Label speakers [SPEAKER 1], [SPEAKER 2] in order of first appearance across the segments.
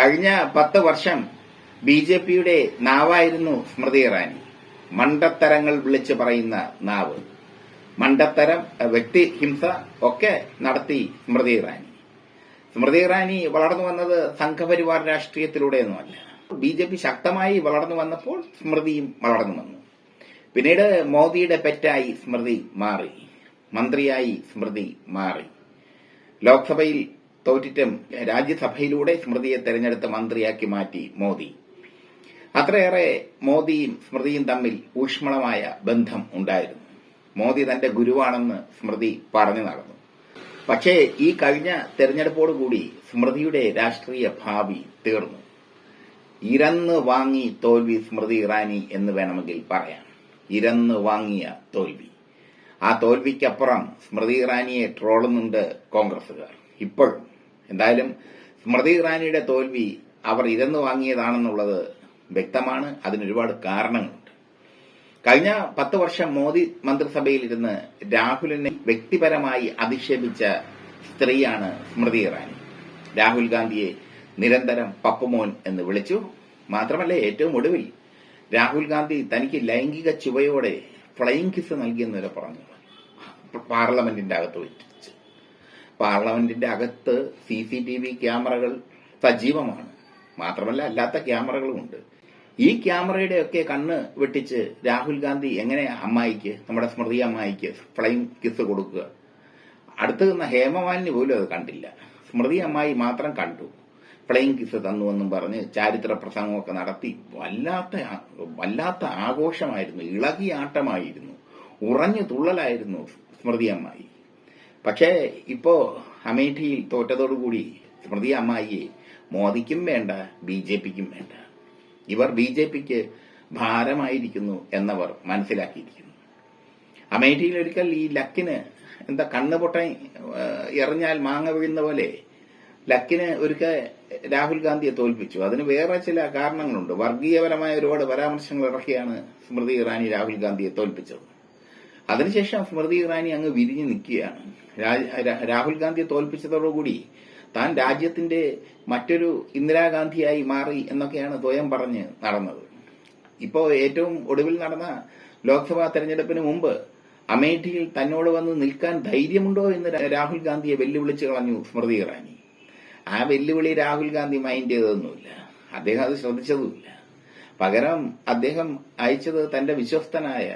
[SPEAKER 1] കഴിഞ്ഞ പത്ത് വർഷം ബി ജെ പിയുടെ നാവായിരുന്നു സ്മൃതി ഇറാനി. മണ്ടത്തരങ്ങൾ വിളിച്ചു പറയുന്ന നാവ്. മണ്ടത്തരം വ്യക്തിഹിംസ ഒക്കെ നടത്തി സ്മൃതി ഇറാനി. സ്മൃതി ഇറാനി വളർന്നു വന്നത് സംഘപരിവാർ രാഷ്ട്രീയത്തിലൂടെയൊന്നുമല്ല. ബി ജെ പി ശക്തമായി വളർന്നു വന്നപ്പോൾ സ്മൃതിയും വളർന്നു വന്നു. പിന്നീട് മോദിയുടെ പെറ്റായി സ്മൃതി മാറി. മന്ത്രിയായി സ്മൃതി മാറി. ലോക്സഭയിൽ തോറ്റിട്ടും രാജ്യസഭയിലൂടെ സ്മൃതിയെ തെരഞ്ഞെടുത്ത് മന്ത്രിയാക്കി മാറ്റി മോദി. അത്രയേറെ മോദിയും സ്മൃതിയും തമ്മിൽ ഊഷ്മളമായ ബന്ധം ഉണ്ടായിരുന്നു. മോദി തന്റെ ഗുരുവാണെന്ന് സ്മൃതി പറഞ്ഞു നടന്നു. പക്ഷേ ഈ കഴിഞ്ഞ തെരഞ്ഞെടുപ്പോടുകൂടി സ്മൃതിയുടെ രാഷ്ട്രീയ ഭാവി തീർന്നു. ഇരന്ന് വാങ്ങി തോൽവി സ്മൃതി ഇറാനി എന്ന് വേണമെങ്കിൽ പറയാം. ഇരന്ന് വാങ്ങിയ തോൽവി. ആ തോൽവിക്കപ്പുറം സ്മൃതി ഇറാനിയെ ട്രോളുന്നുണ്ട് കോൺഗ്രസുകാർ ഇപ്പോഴും എന്തായാലും സ്മൃതി ഇറാനിയുടെ തോൽവി അവർ ഇതെന്ന് വാങ്ങിയതാണെന്നുള്ളത് വ്യക്തമാണ്. അതിന് ഒരുപാട് കാരണങ്ങളുണ്ട്. കഴിഞ്ഞ പത്ത് വർഷം മോദി മന്ത്രിസഭയിലിരുന്ന് രാഹുലിനെ വ്യക്തിപരമായി അധിക്ഷേപിച്ച സ്ത്രീയാണ് സ്മൃതി ഇറാനി. രാഹുൽ ഗാന്ധിയെ നിരന്തരം പപ്പുമോൻ എന്ന് വിളിച്ചു. മാത്രമല്ല ഏറ്റവും ഒടുവിൽ രാഹുൽ ഗാന്ധി തനിക്ക് ലൈംഗിക ചുവയോടെ ഫ്ലൈയിങ് കിസ് നൽകിയെന്ന് വരെ പറഞ്ഞു. പാർലമെന്റിന്റെ അകത്ത് വെച്ച്. പാർലമെന്റിന്റെ അകത്ത് സി സി ടി വി ക്യാമറകൾ സജീവമാണ്. മാത്രമല്ല അല്ലാത്ത ക്യാമറകളുമുണ്ട് ഈ ക്യാമറയുടെ ഒക്കെ കണ്ണ് വെട്ടിച്ച് രാഹുൽ ഗാന്ധി എങ്ങനെ അമ്മായിക്ക് നമ്മുടെ സ്മൃതി അമ്മായിക്ക് ഫ്ലൈം കിസ് കൊടുക്കുക? അടുത്ത് നിന്ന ഹേമമാലിനി പോലും അത് കണ്ടില്ല. സ്മൃതി അമ്മായി മാത്രം കണ്ടു. ഫ്ലൈം കിസ് തന്നുവെന്നും പറഞ്ഞ് ചാരിത്ര പ്രസംഗമൊക്കെ നടത്തി. വല്ലാത്ത വല്ലാത്ത ആഘോഷമായിരുന്നു. ഇളകിയാട്ടമായിരുന്നു ഉറഞ്ഞു തുള്ളലായിരുന്നു സ്മൃതി അമ്മായി. പക്ഷേ ഇപ്പോ അമേഠിയിൽ തോറ്റതോടുകൂടി സ്മൃതി അമ്മായിയെ മോദിക്കും വേണ്ട ബി ജെ പിക്കും വേണ്ട. ഇവർ ബി ജെ പിക്ക് ഭാരമായിരിക്കുന്നു എന്നവർ മനസ്സിലാക്കിയിരിക്കുന്നു. അമേഠിയിൽ ഒരിക്കൽ ഈ ലക്കിന് എന്താ കണ്ണുപൊട്ട എറിഞ്ഞാൽ മാങ്ങ വീഴുന്ന പോലെ ലക്കിന് ഒരിക്കൽ രാഹുൽ ഗാന്ധിയെ തോൽപ്പിച്ചു. അതിന് വേറെ ചില കാരണങ്ങളുണ്ട്. വർഗീയപരമായ ഒരുപാട് പരാമർശങ്ങൾ ഇറക്കിയാണ് സ്മൃതി ഇറാനി രാഹുൽ ഗാന്ധിയെ തോൽപ്പിച്ചത്. അതിനുശേഷം സ്മൃതി ഇറാനി അങ്ങ് വിരിഞ്ഞു നിൽക്കുകയാണ്. രാഹുൽ ഗാന്ധിയെ തോൽപ്പിച്ചതോടുകൂടി താൻ രാജ്യത്തിന്റെ മറ്റൊരു ഇന്ദിരാഗാന്ധിയായി മാറി എന്നൊക്കെയാണ് സ്വയം പറഞ്ഞ് നടന്നത്. ഇപ്പോ ഏറ്റവും ഒടുവിൽ നടന്ന ലോക്സഭാ തെരഞ്ഞെടുപ്പിന് മുമ്പ് അമേഠിയിൽ തന്നോട് വന്ന് നിൽക്കാൻ ധൈര്യമുണ്ടോ എന്ന് രാഹുൽ ഗാന്ധിയെ വെല്ലുവിളിച്ച് കളഞ്ഞു സ്മൃതി ഇറാനി. ആ വെല്ലുവിളി രാഹുൽ ഗാന്ധി മൈൻഡ് ചെയ്തതൊന്നുമില്ല. അദ്ദേഹം അത് ശ്രദ്ധിച്ചതുമില്ല. പകരം അദ്ദേഹം അയച്ചത് തന്റെ വിശ്വസ്തനായ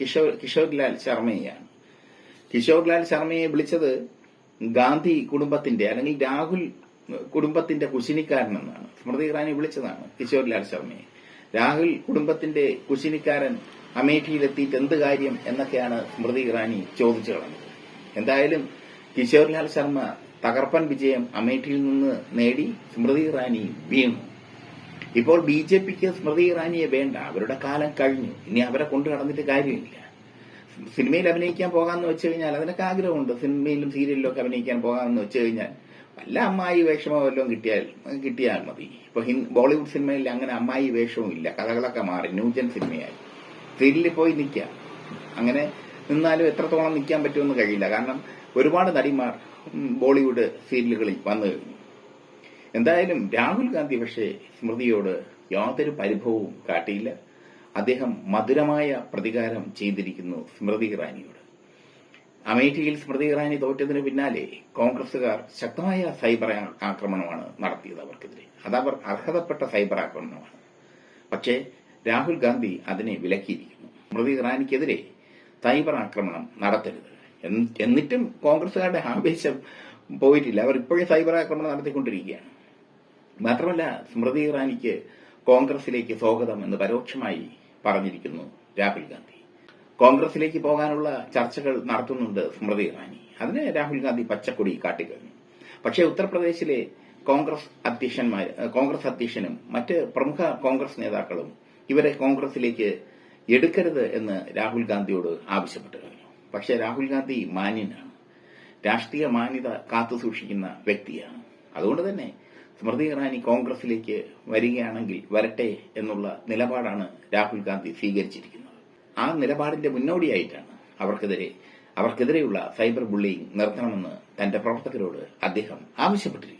[SPEAKER 1] കിഷോർ കിഷോർലാൽ ശർമ്മയെയാണ്. കിഷോർലാൽ ശർമ്മയെ വിളിച്ചത് ഗാന്ധി കുടുംബത്തിന്റെ അല്ലെങ്കിൽ രാഹുൽ കുടുംബത്തിന്റെ കുശിനിക്കാരനെന്നാണ്. സ്മൃതി ഇറാനി വിളിച്ചതാണ് കിഷോർ ലാൽ ശർമ്മയെ. രാഹുൽ കുടുംബത്തിന്റെ കുശിനിക്കാരൻ അമേഠിയിലെത്തിയിട്ട് എന്ത് കാര്യം എന്നൊക്കെയാണ് സ്മൃതി ഇറാനി ചോദിച്ചു കളഞ്ഞത്. എന്തായാലും കിഷോർലാൽ ശർമ്മ തകർപ്പൻ വിജയം അമേഠിയിൽ നിന്ന് നേടി സ്മൃതി ഇറാനി വീണു. ഇപ്പോൾ ബി ജെ പിക്ക് സ്മൃതി ഇറാനിയെ വേണ്ട. അവരുടെ കാലം കഴിഞ്ഞു. ഇനി അവരെ കൊണ്ടു നടന്നിട്ട് കാര്യമില്ല. സിനിമയിൽ അഭിനയിക്കാൻ പോകാമെന്ന് വെച്ച് കഴിഞ്ഞാൽ അതിനൊക്കെ ആഗ്രഹമുണ്ട്. സിനിമയിലും സീരിയലിലും ഒക്കെ അഭിനയിക്കാൻ പോകാമെന്ന് വെച്ച് കഴിഞ്ഞാൽ വല്ല അമ്മായി വേഷമോ വല്ലതും കിട്ടിയാൽ കിട്ടിയാൽ മതി. ഇപ്പൊ ബോളിവുഡ് സിനിമയിൽ അങ്ങനെ അമ്മായി വേഷവും ഇല്ല. കഥകളൊക്കെ മാറി. ന്യൂജൻ സിനിമയായി. സീരിയലിൽ പോയി നിൽക്കാം അങ്ങനെ നിന്നാലും എത്രത്തോളം നിൽക്കാൻ പറ്റുമെന്ന് കഴിയില്ല. കാരണം ഒരുപാട് നടിമാർ ബോളിവുഡ് സീരിയലുകളിൽ വന്നു കഴിഞ്ഞു. എന്തായാലും രാഹുൽ ഗാന്ധി പക്ഷേ സ്മൃതിയോട് യാതൊരു പരിഭവവും കാട്ടിയില്ല. അദ്ദേഹം മധുരമായ പ്രതികാരം ചെയ്തിരിക്കുന്നു സ്മൃതി ഇറാനിയോട്. അമേഠിയിൽ സ്മൃതി ഇറാനി തോറ്റതിന് പിന്നാലെ കോൺഗ്രസുകാർ ശക്തമായ സൈബർ ആക്രമണമാണ് നടത്തിയത് അവർക്കെതിരെ. അതവർ അർഹതപ്പെട്ട സൈബർ ആക്രമണമാണ്. പക്ഷേ രാഹുൽ ഗാന്ധി അതിനെ വിലക്കിയിരിക്കുന്നു. സ്മൃതി ഇറാനിക്കെതിരെ സൈബർ ആക്രമണം നടത്തരുത്. എന്നിട്ടും കോൺഗ്രസുകാരുടെ ആവേശം പോയിട്ടില്ല. അവർ ഇപ്പോഴും സൈബർ ആക്രമണം നടത്തിക്കൊണ്ടിരിക്കുകയാണ്. മാത്രമല്ല സ്മൃതി ഇറാനിക്ക് കോൺഗ്രസിലേക്ക് സ്വാഗതം എന്ന് പരോക്ഷമായി പറഞ്ഞിരിക്കുന്നു രാഹുൽ ഗാന്ധി. കോൺഗ്രസിലേക്ക് പോകാനുള്ള ചർച്ചകൾ നടത്തുന്നുണ്ട് സ്മൃതി ഇറാനി. അതിന് രാഹുൽ ഗാന്ധി പച്ചക്കൊടി കാട്ടിക്കഴിഞ്ഞു. പക്ഷേ ഉത്തർപ്രദേശിലെ കോൺഗ്രസ് അധ്യക്ഷന്മാർ കോൺഗ്രസ് അധ്യക്ഷനും മറ്റ് പ്രമുഖ കോൺഗ്രസ് നേതാക്കളും ഇവരെ കോൺഗ്രസിലേക്ക് എടുക്കരുത് എന്ന് രാഹുൽ ഗാന്ധിയോട് ആവശ്യപ്പെട്ടു കഴിഞ്ഞു. പക്ഷേ രാഹുൽ ഗാന്ധി മാന്യനാണ്. രാഷ്ട്രീയ മാന്യത കാത്തുസൂക്ഷിക്കുന്ന വ്യക്തിയാണ്. അതുകൊണ്ട് തന്നെ സ്മൃതി ഇറാനി കോൺഗ്രസിലേക്ക് വരികയാണെങ്കിൽ വരട്ടെ എന്നുള്ള നിലപാടാണ് രാഹുൽ ഗാന്ധി സ്വീകരിച്ചിരിക്കുന്നത്. ആ നിലപാടിന്റെ മുന്നോടിയായിട്ടാണ് അവർക്കെതിരെ അവർക്കെതിരെയുള്ള സൈബർ ബുള്ളിയിങ് നിർത്തണമെന്ന് തന്റെ പ്രവർത്തകരോട് അദ്ദേഹം ആവശ്യപ്പെട്ടിരിക്കുന്നത്